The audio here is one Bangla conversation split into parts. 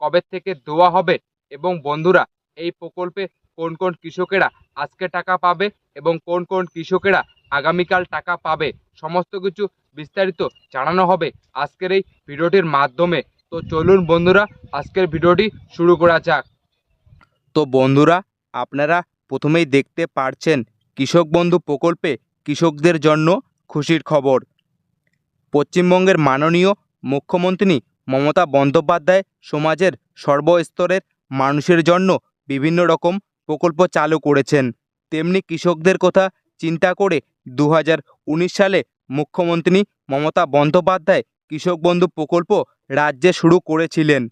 কবে থেকে দেওয়া হবে এবং বন্ধুরা, এই প্রকল্পে কোন কোন কৃষকেরা আজকে টাকা পাবে এবং কোন কোন কৃষকেরা আগামীকাল টাকা পাবে, সমস্ত কিছু বিস্তারিত জানানো হবে আজকের এই ভিডিওটির মাধ্যমে। তো চলুন বন্ধুরা, আজকের ভিডিওটি শুরু করা যাক। তো বন্ধুরা, আপনারা প্রথমেই দেখতে পারছেন কৃষক বন্ধু প্রকল্পে কৃষকদের জন্য খুশির খবর। পশ্চিমবঙ্গের মাননীয় মুখ্যমন্ত্রী মমতা বন্দ্যোপাধ্যায় সমাজের সর্বস্তরের মানুষের জন্য বিভিন্ন রকম প্রকল্প চালু করেছেন। তেমনি কৃষকদের কথা চিন্তা করে দু হাজার উনিশ সালে মুখ্যমন্ত্রী মমতা বন্দ্যোপাধ্যায় কৃষক বন্ধু প্রকল্প রাজ্যে শুরু করেছিলেন।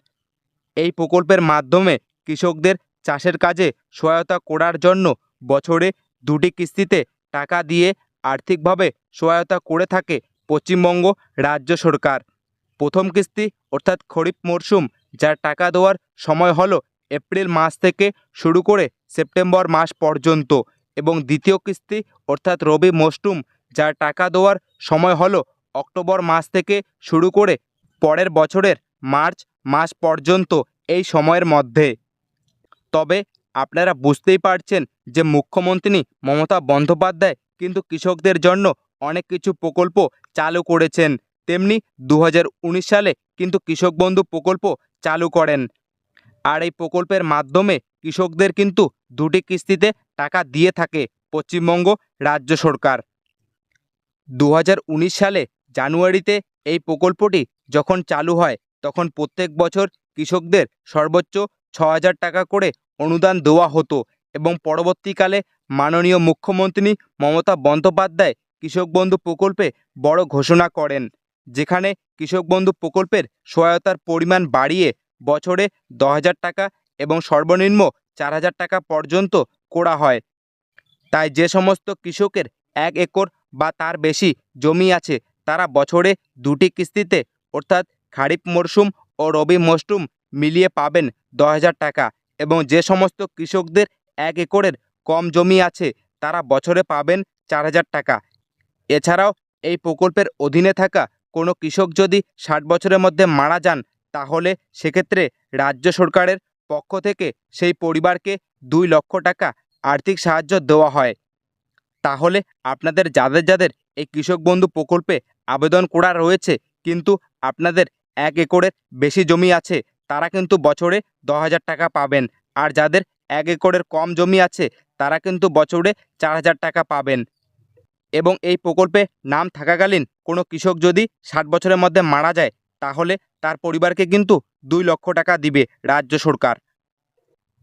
এই প্রকল্পের মাধ্যমে কৃষকদের চাষের কাজে সহায়তা করার জন্য বছরে দুটি কিস্তিতে টাকা দিয়ে আর্থিকভাবে সহায়তা করে থাকে পশ্চিমবঙ্গ রাজ্য সরকার। প্রথম কিস্তি, অর্থাৎ খরিফ মরশুম যার টাকা দেওয়ার সময় হলো এপ্রিল মাস থেকে শুরু করে সেপ্টেম্বর মাস পর্যন্ত। এবং দ্বিতীয় কিস্তি, অর্থাৎ রবি মরশুম যার টাকা দেওয়ার সময় হলো অক্টোবর মাস থেকে শুরু করে পরের বছরের মার্চ মাস পর্যন্ত এই সময়ের মধ্যে। তবে আপনারা বুঝতেই পারছেন যে মুখ্যমন্ত্রী মমতা বন্দ্যোপাধ্যায় কিন্তু কৃষকদের জন্য অনেক কিছু প্রকল্প চালু করেছেন। তেমনি দু হাজার উনিশ সালে কিন্তু কৃষক বন্ধু প্রকল্প চালু করেন। আর এই প্রকল্পের মাধ্যমে কৃষকদের কিন্তু দুটি কিস্তিতে টাকা দিয়ে থাকে পশ্চিমবঙ্গ রাজ্য সরকার। দু হাজার উনিশ সালে জানুয়ারিতে এই প্রকল্পটি যখন চালু হয়, তখন প্রত্যেক বছর কৃষকদের সর্বোচ্চ ছ টাকা করে অনুদান দেওয়া হতো এবং পরবর্তীকালে মাননীয় মুখ্যমন্ত্রী মমতা বন্দ্যোপাধ্যায় কৃষক বন্ধু প্রকল্পে বড় ঘোষণা করেন। যেখানে কৃষক বন্ধু প্রকল্পের সহায়তার পরিমাণ বাড়িয়ে বছরে দশ হাজার টাকা এবং সর্বনিম্ন চার হাজার টাকা পর্যন্ত করা হয়। তাই যে সমস্ত কৃষকের এক একর বা তার বেশি জমি আছে, তারা বছরে দুটি কিস্তিতে, অর্থাৎ খারিফ মরশুম ও রবি মরশুম মিলিয়ে পাবেন দশ হাজার টাকা এবং যে সমস্ত কৃষকদের এক একরের কম জমি আছে, তারা বছরে পাবেন চার হাজার টাকা। এছাড়াও এই প্রকল্পের অধীনে থাকা কোনো কৃষক যদি ষাট বছরের মধ্যে মারা যান, তাহলে সেক্ষেত্রে রাজ্য সরকারের পক্ষ থেকে সেই পরিবারকে দুই লক্ষ টাকা আর্থিক সাহায্য দেওয়া হয়। তাহলে আপনাদের যাদের যাদের এই কৃষক বন্ধু প্রকল্পে আবেদন করা রয়েছে, কিন্তু আপনাদের এক একরের বেশি জমি আছে, তারা কিন্তু বছরে দশ হাজার টাকা পাবেন। আর যাদের এক একরের কম জমি আছে, তারা কিন্তু বছরে চার হাজার টাকা পাবেন। এবং এই প্রকল্পে নাম থাকাকালীন কোনো কৃষক যদি ষাট বছরের মধ্যে মারা যায়, তাহলে তার পরিবারকে কিন্তু দুই লক্ষ টাকা দিবে রাজ্য সরকার।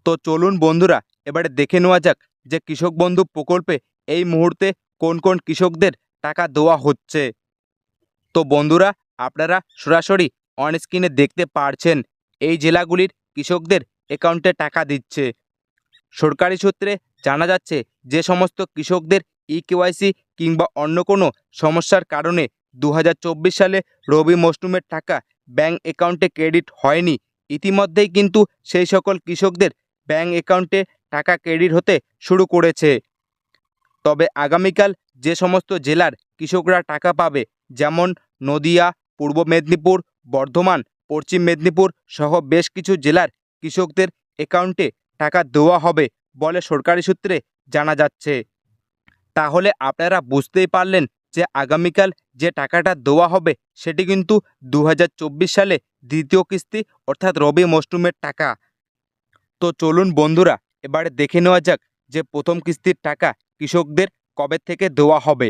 তো চলুন বন্ধুরা, এবারে দেখে নেওয়া যাক যে কৃষক বন্ধু প্রকল্পে এই মুহূর্তে কোন কোন কৃষকদের টাকা দেওয়া হচ্ছে। তো বন্ধুরা, আপনারা সরাসরি অন স্ক্রিনে দেখতে পারছেন, এই জেলাগুলির কৃষকদের অ্যাকাউন্টে টাকা দিচ্ছে। সরকারি সূত্রে জানা যাচ্ছে, যে সমস্ত কৃষকদের ই কেওয়াইসি কিংবা অন্য কোনো সমস্যার কারণে দু হাজার চব্বিশ সালে রবি মরশুমের টাকা ব্যাঙ্ক অ্যাকাউন্টে ক্রেডিট হয়নি। ইতিমধ্যেই কিন্তু সেই সকল কৃষকদের ব্যাঙ্ক অ্যাকাউন্টে টাকা ক্রেডিট হতে শুরু করেছে। তবে আগামীকাল যে সমস্ত জেলার কৃষকরা টাকা পাবে, যেমন নদিয়া, পূর্ব মেদিনীপুর, বর্ধমান, পশ্চিম মেদিনীপুর সহ বেশ কিছু জেলার কৃষকদের অ্যাকাউন্টে টাকা দেওয়া হবে বলে সরকারি সূত্রে জানা যাচ্ছে। তাহলে আপনারা বুঝতেই পারলেন যে আগামীকাল যে টাকাটা দেওয়া হবে, সেটি কিন্তু দু হাজার চব্বিশ সালে দ্বিতীয় কিস্তি অর্থাৎ রবি মরশুমের টাকা। তো চলুন বন্ধুরা, এবারে দেখে নেওয়া যাক যে প্রথম কিস্তির টাকা কৃষকদের কবে থেকে দেওয়া হবে।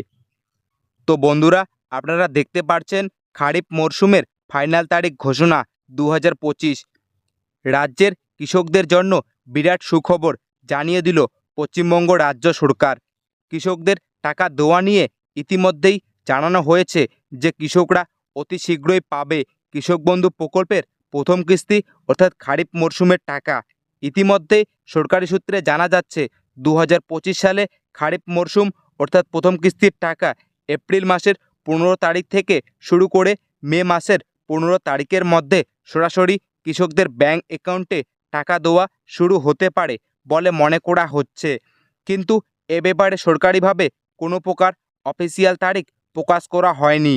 তো বন্ধুরা, আপনারা দেখতে পাচ্ছেন খারিফ মরশুমের ফাইনাল তারিখ ঘোষণা দু হাজার পঁচিশ। রাজ্যের কৃষকদের জন্য বিরাট সুখবর জানিয়ে দিল পশ্চিমবঙ্গ রাজ্য সরকার। কৃষকদের টাকা দেওয়া নিয়ে ইতিমধ্যেই জানানো হয়েছে যে কৃষকরা অতি শীঘ্রই পাবে। কৃষক বন্ধু প্রকল্পের প্রথম কিস্তি অর্থাৎ খারিফ মরশুমের টাকা। ইতিমধ্যে সরকারি সূত্রে জানা যাচ্ছে দু হাজার পঁচিশ সালে খারিফ মরশুম অর্থাৎ প্রথম কিস্তির টাকা এপ্রিল মাসের পনেরো তারিখ থেকে শুরু করে মে মাসের পনেরো তারিখের মধ্যে সরাসরি কৃষকদের ব্যাংক অ্যাকাউন্টে টাকা দেওয়া শুরু হতে পারে বলে মনে করা হচ্ছে। কিন্তু এ ব্যাপারে সরকারিভাবে কোনো প্রকার অফিসিয়াল তারিখ প্রকাশ করা হয়নি।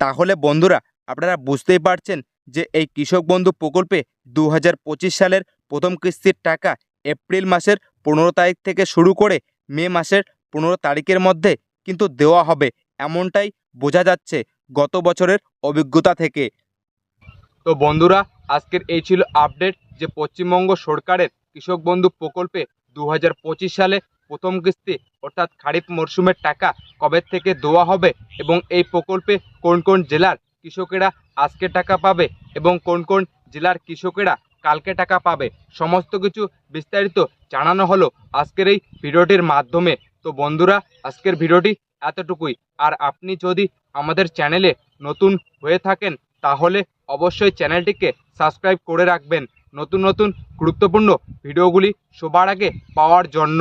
তাহলে বন্ধুরা, আপনারা বুঝতেই পারছেন যে এই কৃষক বন্ধু প্রকল্পে দু হাজার পঁচিশ সালের প্রথম কিস্তির টাকা এপ্রিল মাসের পনেরো তারিখ থেকে শুরু করে মে মাসের পনেরো তারিখের মধ্যে কিন্তু দেওয়া হবে। এমনটাই বোঝা যাচ্ছে গত বছরের অভিজ্ঞতা থেকে। তো বন্ধুরা, আজকের এই ছিল আপডেট যে পশ্চিমবঙ্গ সরকারের কৃষক বন্ধু প্রকল্পে দু হাজার পঁচিশ সালে প্রথম কিস্তি, অর্থাৎ খারিফ মরশুমের টাকা কবে থেকে দেওয়া হবে এবং এই প্রকল্পে কোন কোন জেলার কৃষকেরা আজকে টাকা পাবে এবং কোন কোন জেলার কৃষকেরা কালকে টাকা পাবে, সমস্ত কিছু বিস্তারিত জানানো হলো আজকের এই ভিডিওটির মাধ্যমে। তো বন্ধুরা, আজকের ভিডিওটি এতটুকুই। আর আপনি যদি আমাদের চ্যানেলে নতুন হয়ে থাকেন, তাহলে অবশ্যই চ্যানেলটিকে সাবস্ক্রাইব করে রাখবেন। নতুন নতুন গুরুত্বপূর্ণ ভিডিওগুলি সবার আগে পাওয়ার জন্য।